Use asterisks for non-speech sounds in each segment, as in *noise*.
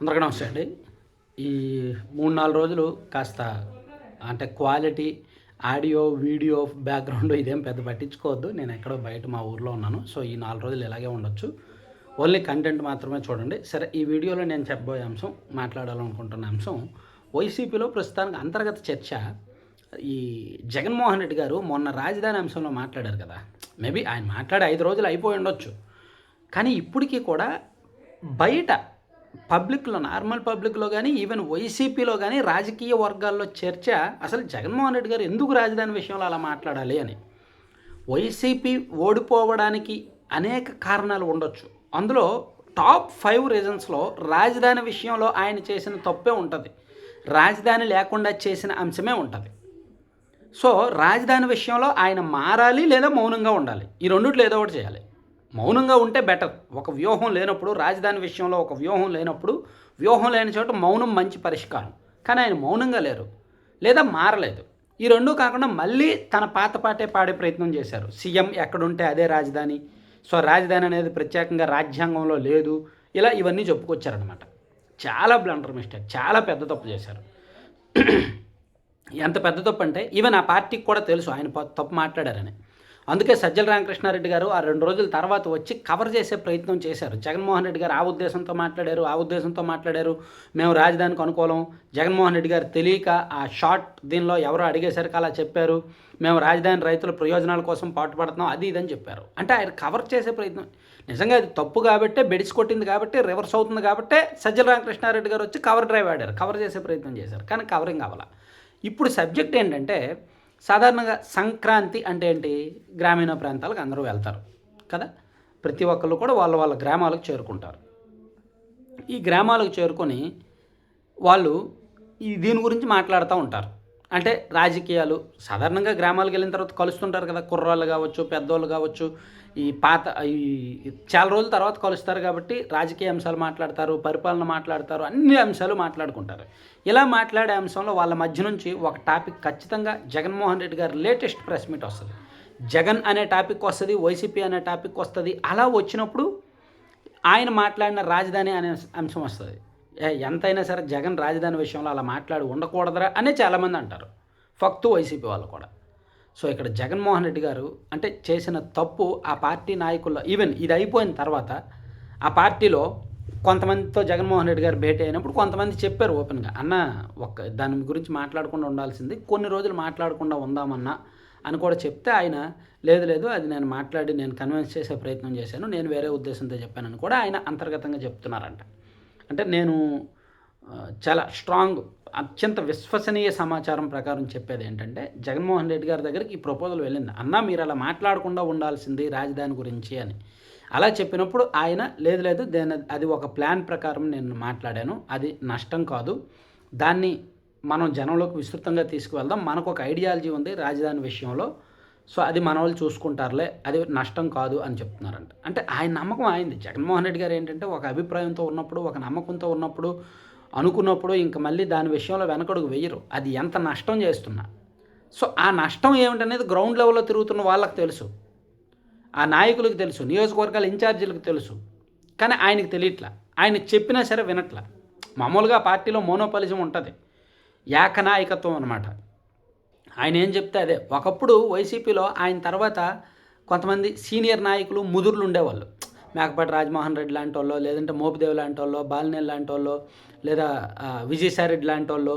అందరికీ నమస్తే అండి. ఈ మూడు నాలుగు రోజులు కాస్త అంటే క్వాలిటీ ఆడియో వీడియో బ్యాక్గ్రౌండ్ ఇదేం పెద్ద పట్టించుకోవద్దు. నేను ఎక్కడో బయట మా ఊర్లో ఉన్నాను. సో ఈ నాలుగు రోజులు ఇలాగే ఉండొచ్చు. ఓన్లీ కంటెంట్ మాత్రమే చూడండి. సరే ఈ వీడియోలో నేను చెప్పబోయే అంశం మాట్లాడాలనుకుంటున్న అంశం వైసీపీలో ప్రస్తుతానికి అంతర్గత చర్చ. ఈ జగన్మోహన్ రెడ్డి గారు మొన్న రాజధాని అంశంలో మాట్లాడారు కదా. మేబీ ఆయన మాట్లాడే ఐదు రోజులు అయిపోయి ఉండొచ్చు. కానీ ఇప్పటికీ కూడా బయట పబ్లిక్లో నార్మల్ పబ్లిక్లో కానీ ఈవెన్ వైసీపీలో కానీ రాజకీయ వర్గాల్లో చర్చ అసలు జగన్మోహన్ రెడ్డి గారు ఎందుకు రాజధాని విషయంలో అలా మాట్లాడాలి అని. వైసీపీ ఓడిపోవడానికి అనేక కారణాలు ఉండొచ్చు. అందులో టాప్ ఫైవ్ రీజన్స్లో రాజధాని విషయంలో ఆయన చేసిన తప్పే ఉంటుంది. రాజధాని లేకుండా చేసిన అంశమే ఉంటుంది. సో రాజధాని విషయంలో ఆయన మారాలి లేదా మౌనంగా ఉండాలి. ఈ రెండు ఏదో ఒకటి చేయాలి. మౌనంగా ఉంటే బెటర్. ఒక వ్యూహం లేనప్పుడు రాజధాని విషయంలో ఒక వ్యూహం లేనప్పుడు వ్యూహం లేని చోట మౌనం మంచి పరిష్కారం. కానీ ఆయన మౌనంగా లేరు. లేదా మారలేదు. ఈ రెండూ కాకుండా మళ్ళీ తన పాత పాటే పాడే ప్రయత్నం చేశారు. సీఎం ఎక్కడుంటే అదే రాజధాని. సో రాజధాని అనేది ప్రత్యేకంగా రాజ్యాంగంలో లేదు. ఇలా ఇవన్నీ చెప్పుకొచ్చారనమాట చాలా బ్లండర్ మిస్టేక్. చాలా పెద్ద తప్పు చేశారు. *clears throat* ఎంత పెద్ద తప్పు అంటే ఈవెన్ ఆ పార్టీకి కూడా తెలుసు ఆయన తప్పు మాట్లాడారని. అందుకే సజ్జల రామకృష్ణారెడ్డి గారు ఆ రెండు రోజుల తర్వాత వచ్చి కవర్ చేసే ప్రయత్నం చేశారు. జగన్మోహన్ రెడ్డి గారు ఆ ఉద్దేశంతో మాట్లాడారు ఆ ఉద్దేశంతో మాట్లాడారు. మేము రాజధానికి అనుకూలం. జగన్మోహన్ రెడ్డి గారు తెలియక ఆ షార్ట్ దీనిలో ఎవరో అడిగేసరికి అలా చెప్పారు. మేము రాజధాని రైతుల ప్రయోజనాల కోసం పాటుపడుతున్నాం అది ఇదని చెప్పారు. అంటే ఆయన కవర్ చేసే ప్రయత్నం. నిజంగా అది తప్పు కాబట్టే బెడిసి కొట్టింది కాబట్టి రివర్స్ అవుతుంది కాబట్టే సజ్జల రామకృష్ణారెడ్డి గారు వచ్చి కవర్ డ్రైవ్ ఆడారు. కవర్ చేసే ప్రయత్నం చేశారు. కానీ కవరింగ్ అవ్వాల. ఇప్పుడు సబ్జెక్ట్ ఏంటంటే సాధారణంగా సంక్రాంతి అంటే ఏంటి? గ్రామీణ ప్రాంతాలకు అందరూ వెళ్తారు కదా? ప్రతి ఒక్కళ్ళు కూడా వాళ్ళ వాళ్ళ గ్రామాలకు చేరుకుంటారు. ఈ గ్రామాలకు చేరుకొని వాళ్ళు ఈ దీని గురించి మాట్లాడుతూ ఉంటారు. అంటే రాజకీయాలు సాధారణంగా గ్రామాలకు వెళ్ళిన తర్వాత కలుస్తుంటారు కదా కుర్రాళ్ళు కావచ్చు పెద్దోళ్ళు కావచ్చు ఈ పాత ఈ చాలా రోజుల తర్వాత కలుస్తారు కాబట్టి రాజకీయ అంశాలు మాట్లాడతారు పరిపాలన మాట్లాడతారు అన్ని అంశాలు మాట్లాడుకుంటారు. ఇలా మాట్లాడే అంశంలో వాళ్ళ మధ్య నుంచి ఒక టాపిక్ ఖచ్చితంగా జగన్మోహన్ రెడ్డి గారి లేటెస్ట్ ప్రెస్ మీట్ వస్తుంది. జగన్ అనే టాపిక్ వస్తుంది వైసీపీ అనే టాపిక్ వస్తుంది అలా వచ్చినప్పుడు ఆయన మాట్లాడిన రాజధాని అనే అంశం వస్తుంది. ఎంతైనా సరే జగన్ రాజధాని విషయంలో అలా మాట్లాడి ఉండకూడదురా అనే చాలామంది అంటారు. ఫక్తు వైసీపీ వాళ్ళు కూడా. సో ఇక్కడ జగన్మోహన్ రెడ్డి గారు అంటే చేసిన తప్పు ఆ పార్టీ నాయకుల్లో ఈవెన్ ఇది అయిపోయిన తర్వాత ఆ పార్టీలో కొంతమందితో జగన్మోహన్ రెడ్డి గారు భేటీ అయినప్పుడు కొంతమంది చెప్పారు ఓపెన్గా అన్న ఒక్క దాని గురించి మాట్లాడకుండా ఉండాల్సింది కొన్ని రోజులు మాట్లాడకుండా ఉందామన్నా అని కూడా చెప్తే ఆయన లేదు లేదు అది నేను మాట్లాడి నేను కన్విన్స్ చేసే ప్రయత్నం చేశాను నేను వేరే ఉద్దేశంతో చెప్పానని కూడా ఆయన అంతర్గతంగా చెప్తున్నారంట. అంటే నేను చాలా స్ట్రాంగ్ అత్యంత విశ్వసనీయ సమాచారం ప్రకారం చెప్పేది ఏంటంటే జగన్మోహన్ రెడ్డి గారి దగ్గరికి ఈ ప్రపోజల్ వెళ్ళింది. అన్న మీరు అలా మాట్లాడకుండా ఉండాల్సింది రాజధాని గురించి అని. అలా చెప్పినప్పుడు ఆయన లేదు లేదు దేని అది ఒక ప్లాన్ ప్రకారం నేను మాట్లాడాను. అది నష్టం కాదు. దాన్ని మనం జనంలోకి విస్తృతంగా తీసుకువెళ్దాం. మనకు ఒక ఐడియాలజీ ఉంది రాజధాని విషయంలో. సో అది మన వాళ్ళు చూసుకుంటారులే అది నష్టం కాదు అని చెప్తున్నారంట. అంటే ఆయన నమ్మకం అయింది. జగన్మోహన్ రెడ్డి గారు ఏంటంటే ఒక అభిప్రాయంతో ఉన్నప్పుడు ఒక నమ్మకంతో ఉన్నప్పుడు అనుకున్నప్పుడు ఇంక మళ్ళీ దాని విషయంలో వెనకడుగు వెయ్యరు అది ఎంత నష్టం చేస్తున్నా. సో ఆ నష్టం ఏమిటనేది గ్రౌండ్ లెవెల్లో తిరుగుతున్న వాళ్ళకి తెలుసు. ఆ నాయకులకు తెలుసు. నియోజకవర్గాల ఇన్ఛార్జీలకు తెలుసు. కానీ ఆయనకు తెలియట్లా. ఆయన చెప్పినా సరే వినట్లా. మామూలుగా పార్టీలో మోనోపాలిజం ఉంటుంది. ఏకనాయకత్వం అనమాట ఆయన ఏం చెప్తే అదే. ఒకప్పుడు వైసీపీలో ఆయన తర్వాత కొంతమంది సీనియర్ నాయకులు ముదురులు ఉండేవాళ్ళు. మేకపాటి రాజమోహన్ రెడ్డి లాంటి వాళ్ళు లేదంటే మోపిదేవి లాంటి వాళ్ళు బాలినేని లాంటి వాళ్ళు లేదా విజయసాయి రెడ్డి లాంటి వాళ్ళు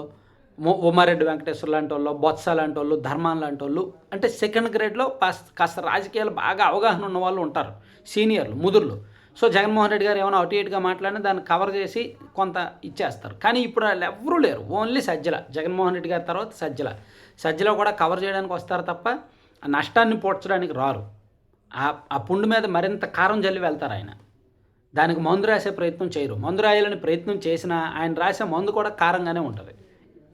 ఉమారెడ్డి వెంకటేశ్వర లాంటి వాళ్ళు బొత్స లాంటి వాళ్ళు ధర్మాన్ లాంటి వాళ్ళు అంటే సెకండ్ గ్రేడ్లో కాస్త కాస్త రాజకీయాలు బాగా అవగాహన ఉన్న వాళ్ళు ఉంటారు. సీనియర్లు ముదుర్లు. సో జగన్మోహన్ రెడ్డి గారు ఏమైనా అటు ఇటుగా మాట్లాడినా దాన్ని కవర్ చేసి కొంత ఇచ్చేస్తారు. కానీ ఇప్పుడు వాళ్ళు ఎవరూ లేరు. ఓన్లీ సజ్జల. జగన్మోహన్ రెడ్డి గారి తర్వాత సజ్జల. సజ్జల కూడా కవర్ చేయడానికి వస్తారు తప్ప ఆ నష్టాన్ని పోడ్చడానికి రారు. ఆ ఆ పుండు మీద మరింత కారం జల్లి వెళ్తారు ఆయన. దానికి మందు రాసే ప్రయత్నం చేయరు. మందు రాయాలని ప్రయత్నం చేసినా ఆయన రాసే మందు కూడా కారంగానే ఉంటుంది.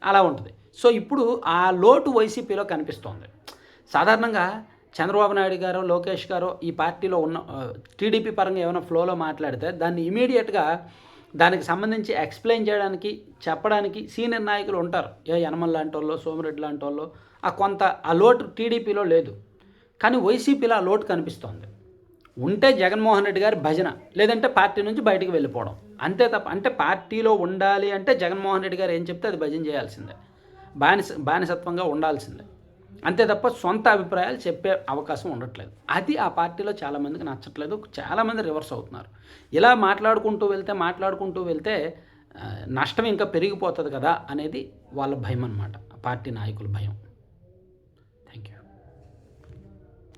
అలా ఉంటుంది. సో ఇప్పుడు ఆ లోటు వైసీపీలో కనిపిస్తోంది. సాధారణంగా చంద్రబాబు నాయుడు గారు లోకేష్ గారు ఈ పార్టీలో ఉన్న టీడీపీ పరంగా ఏమైనా ఫ్లోలో మాట్లాడితే దాన్ని ఇమీడియట్గా దానికి సంబంధించి ఎక్స్ప్లెయిన్ చేయడానికి చెప్పడానికి సీనియర్ నాయకులు ఉంటారు. ఏ యనమల్ లాంటి వాళ్ళు సోమిరెడ్డి లాంటి వాళ్ళు ఆ కొంత ఆ లోటు టీడీపీలో లేదు. కానీ వైసీపీలో ఆ లోటు కనిపిస్తోంది. ఉంటే జగన్మోహన్ రెడ్డి గారి భజన లేదంటే పార్టీ నుంచి బయటికి వెళ్ళిపోవడం. అంతే తప్ప అంటే పార్టీలో ఉండాలి అంటే జగన్మోహన్ రెడ్డి గారు ఏం చెప్తే అది భజన చేయాల్సిందే. బానిస బానిసత్వంగా ఉండాల్సిందే. అంతే తప్ప సొంత అభిప్రాయాలు చెప్పే అవకాశం ఉండట్లేదు. అది ఆ పార్టీలో చాలామందికి నచ్చట్లేదు. చాలామంది రివర్స్ అవుతున్నారు. ఇలా మాట్లాడుకుంటూ వెళ్తే మాట్లాడుకుంటూ వెళ్తే నష్టం ఇంకా పెరిగిపోతుంది కదా అనేది వాళ్ళ భయం అన్నమాట. పార్టీ నాయకుల భయం.